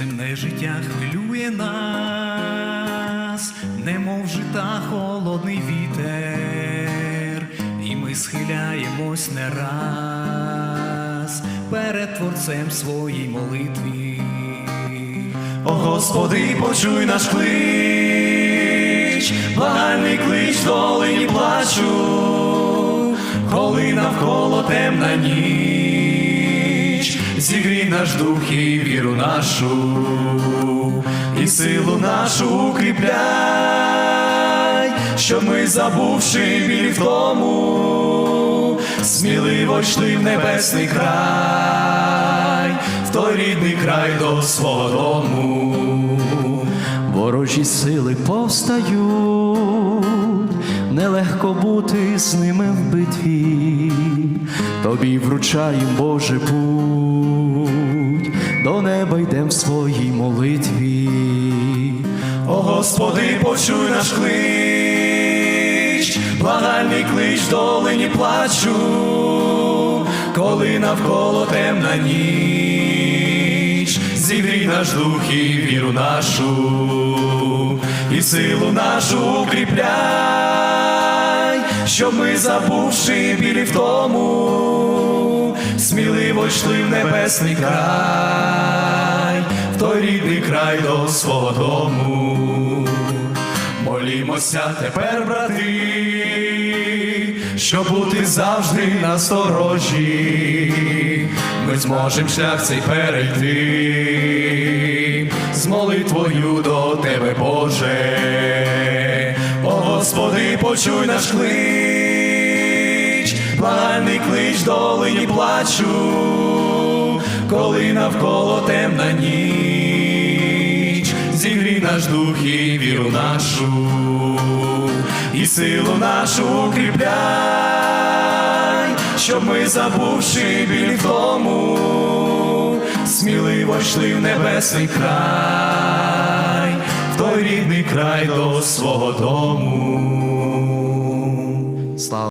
Нехай життя хвилює нас, немов жита холодний вітер, і ми схиляємось не раз перед Творцем своїй молитві. О Господи, почуй наш клич, благальний клич долині плачу, коли навколо темна ніч, зігрій наш дух і віру нашу, і силу нашу укріпляй, щоб ми, забувши біль в тому, сміливо йшли в небесний край, в той рідний край до свого дому. Ворожі сили повстають, нелегко бути з ними в битві, тобі вручаєм Боже путь, до неба йдем в своїй молитві. О Господи, почуй наш клич, благальний клич долині плачу, коли навколо темна ніч, зігрій наш дух і віру нашу, і силу нашу укріпляй, щоб ми, забувши білі в тому, сміливо йшли в небесний край, в той рідний край до свого дому. Молімося тепер, брати, щоб бути завжди насторожі. Ми зможем шлях цей перейти з молитвою до тебе, Боже. О Господи, почуй наш клич, благальний клич долині плачу, коли навколо темна ніч, зігрій наш дух і віру нашу, і силу нашу укріпляй, щоб ми, забувши біль тому, сміливо йшли в небесний край, в той рідний край до свого дому. Слава